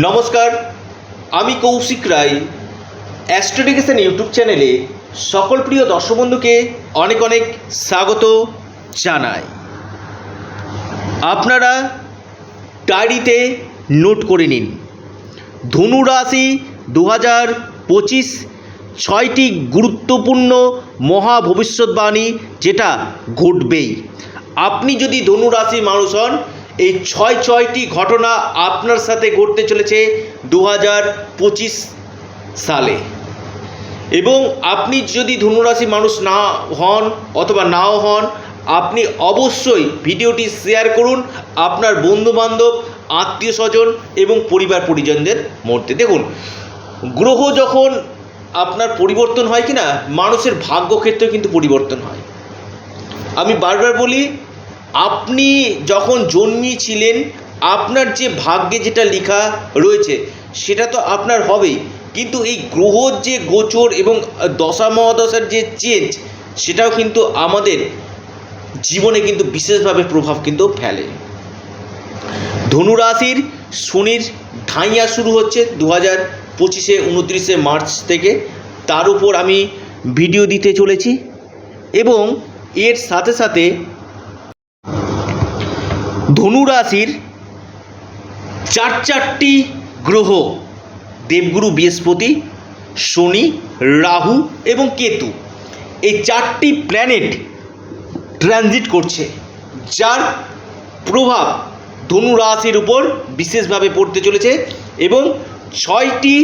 নমস্কার, আমি কৌশিক রায় অ্যাস্ট্রোডিকেশন ইউটিউব চ্যানেলে সকল প্রিয় দর্শক বন্ধুকে অনেক অনেক স্বাগত জানাই। আপনারা ডায়েরিতে নোট করে নিন। ধনু রাশি দু হাজার পঁচিশ ছয়টি গুরুত্বপূর্ণ মহা ভবিষ্যৎবাণী যেটা ঘটবেই। আপনি যদি ধনু রাশি মানুষ হন এই ছয় ছয়টি ঘটনা আপনার সাথে ঘটতে চলেছে দু হাজার পঁচিশ সালে। এবং আপনি যদি ধনুরাশি মানুষ না হন অথবা নাও হন, আপনি অবশ্যই ভিডিওটি শেয়ার করুন আপনার বন্ধুবান্ধব আত্মীয় স্বজন এবং পরিবার পরিজনদের মধ্যে। দেখুন, গ্রহ যখন আপনার পরিবর্তন হয় কি না মানুষের ভাগ্যক্ষেত্রে কিন্তু পরিবর্তন হয়। আমি বারবার বলি আপনি যখন জন্মিয়েছিলেন, আপনার যে ভাগ্যে যেটা লেখা রয়েছে, সেটা তো আপনার হবেই। কিন্তু এই গ্রহর যে গোচর এবং দশা মহাদশার যে চেঞ্জ সেটাও কিন্তু আমাদের জীবনে কিন্তু বিশেষভাবে প্রভাব কিন্তু ফেলে। ধনুরাশির শনির ধাইয়া শুরু হচ্ছে দু হাজার পঁচিশে উনত্রিশে মার্চ থেকে। তার উপর আমি ভিডিও দিতে চলেছি এবং এর সাথে সাথে ধনুরাশির চার চারটি গ্রহ, দেবগুরু, বৃহস্পতি, শনি, রাহু এবং কেতু। এই চারটি প্ল্যানেট ট্রানজিট করছে, যার প্রভাব ধনু রাশির উপর বিশেষভাবে পড়তে চলেছে এবং ছয়টি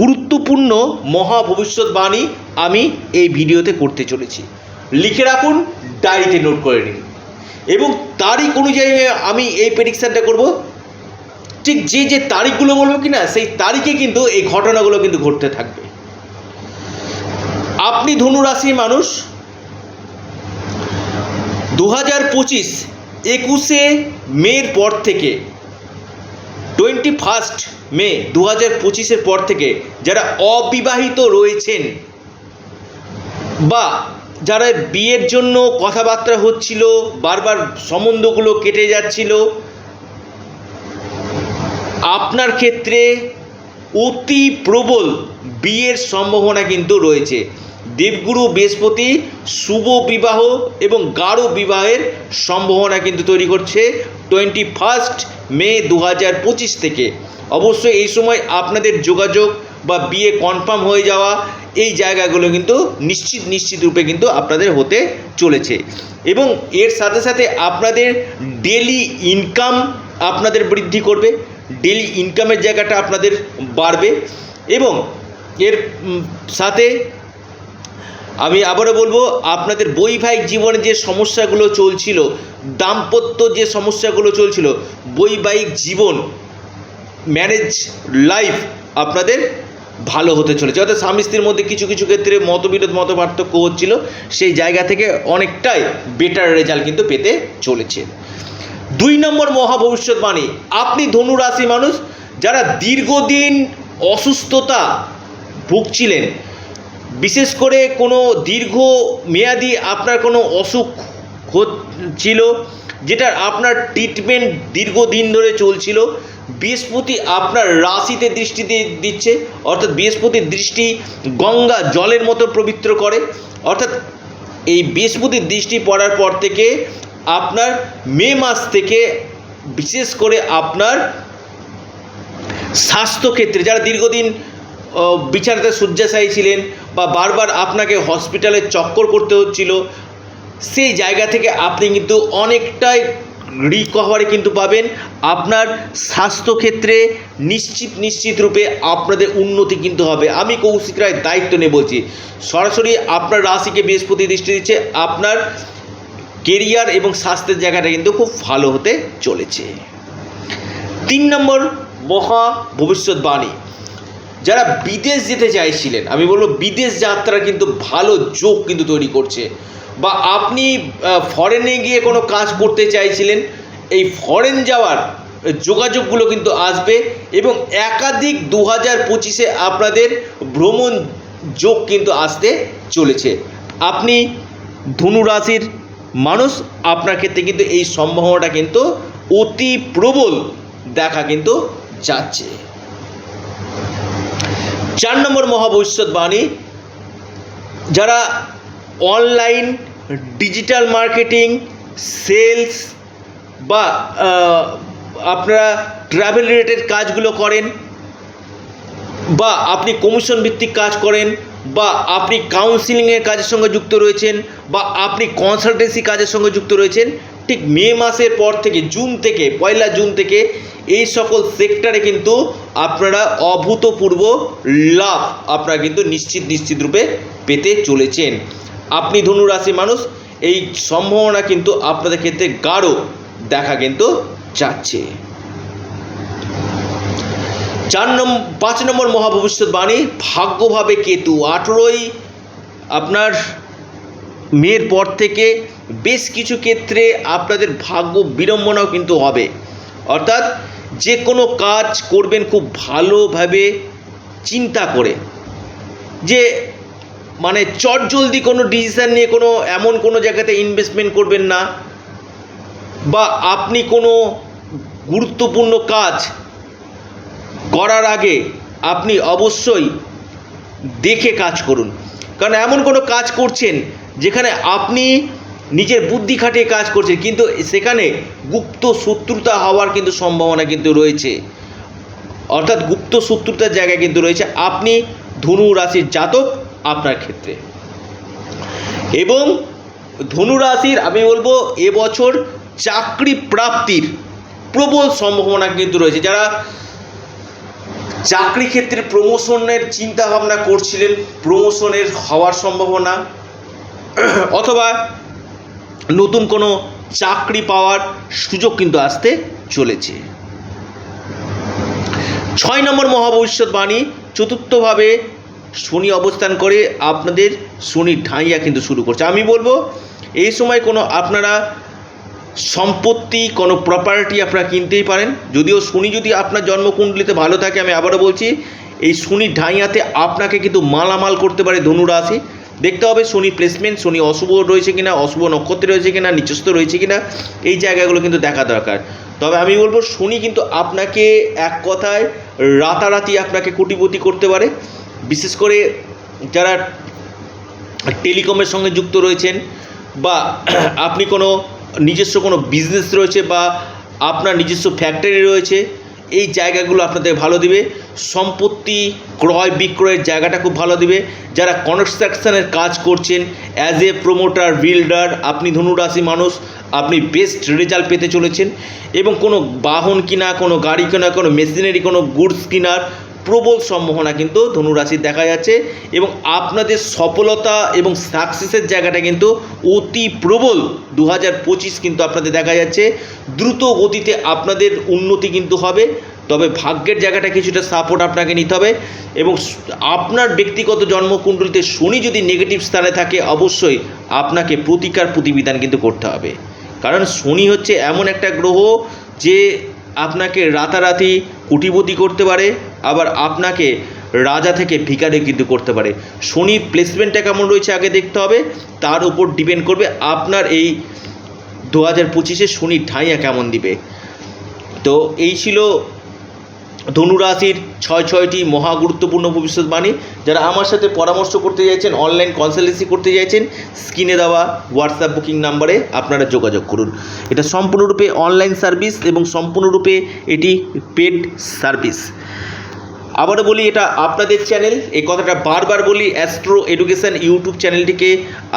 গুরুত্বপূর্ণ মহা ভবিষ্যৎবাণী আমি এই ভিডিওতে করতে চলেছি। লিখে রাখুন, ডায়েরিতে নোট করে নিন। এবং তারিখ অনুযায়ী আমি এই প্রেডিকশানটা করব। ঠিক যে যে তারিখগুলো বলব কি না সেই তারিখে কিন্তু এই ঘটনাগুলো কিন্তু ঘটতে থাকবে। আপনি ধনু রাশির মানুষ দু হাজার পঁচিশ একুশে মের পর থেকে টোয়েন্টি ফার্স্ট মে দু হাজার পঁচিশের পর থেকে যারা অবিবাহিত রয়েছেন বা যারা বিয়ের জন্য কথাবার্তা হচ্ছিল, বারবার সম্বন্ধগুলো কেটে যাচ্ছিল, আপনার ক্ষেত্রে অতি প্রবল বিয়ের সম্ভাবনা কিন্তু রয়েছে। দেবগুরু বৃহস্পতি শুভ বিবাহ এবং গাঢ় বিবাহের সম্ভাবনা কিন্তু তৈরি করছে টোয়েন্টি ফার্স্ট মে দু হাজার পঁচিশ থেকে। অবশ্যই এই সময় আপনাদের যোগাযোগ বা বিয়ে কনফার্ম হয়ে যাওয়া এই জায়গাগুলো কিন্তু নিশ্চিত নিশ্চিত রূপে কিন্তু আপনাদের হতে চলেছে। এবং এর সাথে সাথে আপনাদের ডেলি ইনকাম আপনাদের বৃদ্ধি করবে ডেলি ইনকামের জায়গাটা আপনাদের বাড়বে এবং এর সাথে আমি আবারও বলব, আপনাদের বৈবাহিক জীবনে যে সমস্যাগুলো চলছিল, দাম্পত্য যে সমস্যাগুলো চলছিল, বৈবাহিক জীবন ম্যারেজ লাইফ আপনাদের ভালো হতে চলেছে। অর্থাৎ স্বামী স্ত্রীর মধ্যে কিছু কিছু ক্ষেত্রে মতবিরোধ মত পার্থক্য হচ্ছিল। সেই জায়গা থেকে অনেকটাই বেটার রেজাল্ট কিন্তু পেতে চলেছে। দুই নম্বর মহা ভবিষ্যৎবাণী, আপনি ধনুরাশি মানুষ, যারা দীর্ঘদিন অসুস্থতা ভুগছিলেন, বিশেষ করে কোনো দীর্ঘ মেয়াদি আপনার কোনো অসুখ ছিল যেটা আপনার ট্রিটমেন্ট দীর্ঘদিন ধরে চলছিল, বৃহস্পতি আপনার রাশিতে দৃষ্টি দিচ্ছে, অর্থাৎ বৃহস্পতির দৃষ্টি গঙ্গা জলের মতো পবিত্র করে, অর্থাৎ এই বৃহস্পতির দৃষ্টি পড়ার পর থেকে আপনার মে মাস থেকে বিশেষ করে আপনার স্বাস্থ্যক্ষেত্রে, যারা দীর্ঘদিন বিছানাতে শয্যাশায়ী ছিলেন বা বারবার আপনাকে হসপিটালে চক্কর করতে হচ্ছিল সেই জায়গা থেকে আপনি কিন্তু অনেকটাই রিকভারি কিন্তু পাবেন। আপনার স্বাস্থ্যক্ষেত্রে নিশ্চিত নিশ্চিত রূপে আপনাদের উন্নতি কিন্তু হবে। আমি কৌশিক রায় দায়িত্ব নিয়ে বলছি, সরাসরি আপনার রাশিকে বৃহস্পতি দৃষ্টি দিচ্ছে, আপনার কেরিয়ার এবং স্বাস্থ্যের জায়গাটা কিন্তু খুব ভালো হতে চলেছে। তিন নম্বর মহা ভবিষ্যৎবাণী। যারা বিদেশ যেতে চাইছিলেন, আমি বলব বিদেশ যাত্রা কিন্তু ভালো যোগ কিন্তু তৈরি করছে। বা আপনি ফরেনে গিয়ে কোনো কাজ করতে চাইছিলেন, এই ফরেন যাওয়ার যোগাযোগগুলো কিন্তু আসবে এবং একাধিক দু হাজার পঁচিশে আপনাদের ভ্রমণ যোগ কিন্তু আসতে চলেছে। আপনি ধনু রাশির মানুষ, আপনার ক্ষেত্রে কিন্তু এই সম্ভাবনাটা কিন্তু অতি প্রবল দেখা কিন্তু যাচ্ছে। চার নম্বর মহাভবিষ্যৎবাণী যারা অনলাইন ডিজিটাল মার্কেটিং, সেলস বা আপনারা ট্রাভেল রিলেটেড কাজগুলো করেন বা আপনি কমিশন ভিত্তিক কাজ করেন বা আপনি কাউন্সিলিংয়ের কাজের সঙ্গে যুক্ত রয়েছেন বা আপনি কনসালটেন্সি কাজের সঙ্গে যুক্ত রয়েছেন, ঠিক মে মাসের পর থেকে জুন থেকে, পয়লা জুন থেকে এই সকল সেক্টরে কিন্তু আপনারা অভূতপূর্ব লাভ আপনারা কিন্তু নিশ্চিত নিশ্চিত রূপে পেতে চলেছেন। আপনি ধনুরাশি মানুষ, এই সম্ভাবনা কিন্তু আপনাদের ক্ষেত্রে গাঢ় দেখা কিন্তু যাচ্ছে। চার নম্বর পাঁচ নম্বর মহাভবিষ্যৎবাণী, ভাগ্যভাবে কেতু আঠেরোই আপনার মেয়ের পর থেকে বেশ কিছু ক্ষেত্রে আপনাদের ভাগ্য বিড়ম্বনাও কিন্তু হবে। অর্থাৎ যে কোনো কাজ করবেন খুব ভালোভাবে চিন্তা করে। যে মানে চটজলদি কোনো ডিসিশান নিয়ে কোনো এমন কোনো জায়গাতে ইনভেস্টমেন্ট করবেন না, বা আপনি কোনো গুরুত্বপূর্ণ কাজ করার আগে আপনি অবশ্যই দেখে কাজ করুন। কারণ এমন কোনো কাজ করছেন যেখানে আপনি নিজের বুদ্ধি খাটিয়ে কাজ করছেন, কিন্তু সেখানে গুপ্ত শত্রুতা হওয়ার কিন্তু সম্ভাবনা কিন্তু রয়েছে। অর্থাৎ গুপ্ত শত্রুতার জায়গায় কিন্তু রয়েছে। আপনি ধনু রাশির জাতক আপনার ক্ষেত্রে। এবং ধনুরাশির আমি বলব এবছর চাকরি প্রাপ্তির প্রবল সম্ভাবনা কিন্তু রয়েছে। যারা চাকরি ক্ষেত্রে প্রমোশনের চিন্তা ভাবনা করছিলেন প্রমোশনের হওয়ার সম্ভাবনা, অথবা নতুন কোনো চাকরি পাওয়ার সুযোগ কিন্তু আসতে চলেছে। ছয় নম্বর মহাভবিষ্যৎবাণী, চতুর্থভাবে শনি অবস্থান করে আপনাদের শনি ঢাইয়া কিন্তু শুরু করছে। আমি বলব, এই সময় কোনো আপনারা সম্পত্তি, কোনো প্রপার্টি আপনারা কিনতেই পারেন। যদিও শনি যদি আপনার জন্মকুণ্ডলিতে ভালো থাকে, আমি আবারও বলছি, এই শনি ঢাইয়াতে আপনাকে কিন্তু মালামাল করতে পারে ধনু রাশি। দেখতে হবে শনি প্লেসমেন্ট শনি অশুভ রয়েছে কিনা, অশুভ নক্ষত্রে রয়েছে কিনা, নিচস্থ রয়েছে কিনা, এই জায়গাগুলো কিন্তু দেখা দরকার। তবে আমি বলব, শনি কিন্তু আপনাকে এক কথায় রাতারাতি আপনাকে কোটিপতি করতে পারে। বিশেষ করে যারা টেলিকমের সঙ্গে যুক্ত রয়েছেন বা আপনি কোনো নিজস্ব কোনো বিজনেস রয়েছে বা আপনার নিজস্ব ফ্যাক্টরি রয়েছে, এই জায়গাগুলো আপনাদের ভালো দিবে। সম্পত্তি ক্রয় বিক্রয়ের জায়গাটা খুব ভালো দিবে। যারা কনস্ট্রাকশানের কাজ করছেন অ্যাজ এ প্রোমোটার বিল্ডার আপনি ধনুরাশি মানুষ, আপনি বেস্ট রেজাল্ট পেতে চলেছেন। এবং কোনো বাহন কিনা, কোনো গাড়ি কেনা, কোনো মেশিনারি কোনো গুডস কেনার প্রবল সম্ভাবনা কিন্তু ধনুরাশির দেখা যাচ্ছে এবং আপনাদের সফলতা এবং সাকসেসের জায়গাটা কিন্তু অতি প্রবল। দু হাজার পঁচিশ কিন্তু আপনাদের দেখা যাচ্ছে। দ্রুত গতিতে আপনাদের উন্নতি কিন্তু হবে। তবে ভাগ্যের জায়গাটা কিছুটা সাপোর্ট আপনাকে নিতে হবে এবং আপনার ব্যক্তিগত জন্মকুণ্ডলিতে শনি যদি নেগেটিভ স্থানে থাকে, অবশ্যই আপনাকে প্রতিকার প্রতিবিধান কিন্তু করতে হবে। কারণ শনি হচ্ছে এমন একটা গ্রহ যে আপনাকে রাতারাতি কুটিপতি করতে পারে। আবার আপনাকে রাজা থেকে ভিকারি কিন্তু করতে পারে। শনির প্লেসমেন্টটা কেমন রয়েছে আগে দেখতে হবে। তার উপর ডিপেন্ড করবে আপনার এই দু হাজার পঁচিশে শনির ঠাঁইয়া কেমন দিবে। তো এই ছিল ধনুরাশির ছয় ছয়টি মহা গুরুত্বপূর্ণ ভবিষ্যৎবাণী যারা আমার সাথে পরামর্শ করতে চাইছেন অনলাইন কনসালটেন্সি করতে চাইছেন স্ক্রিনে দেওয়া হোয়াটসঅ্যাপ বুকিং নাম্বারে আপনারা যোগাযোগ করুন। এটা সম্পূর্ণরূপে অনলাইন সার্ভিস এবং সম্পূর্ণরূপে এটি পেড সার্ভিস আবারও বলি, এটা আপনাদের চ্যানেল এই কথাটা বারবার বলি অ্যাস্ট্রো এডুকেশান ইউটিউব চ্যানেলটিকে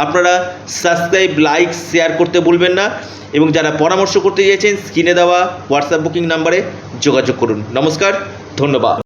আপনারা সাবস্ক্রাইব লাইক শেয়ার করতে বলবেন না। এবং যারা পরামর্শ করতে চাইছেন স্ক্রিনে দেওয়া হোয়াটসঅ্যাপ বুকিং নাম্বারে যোগাযোগ করুন। নমস্কার, ধন্যবাদ।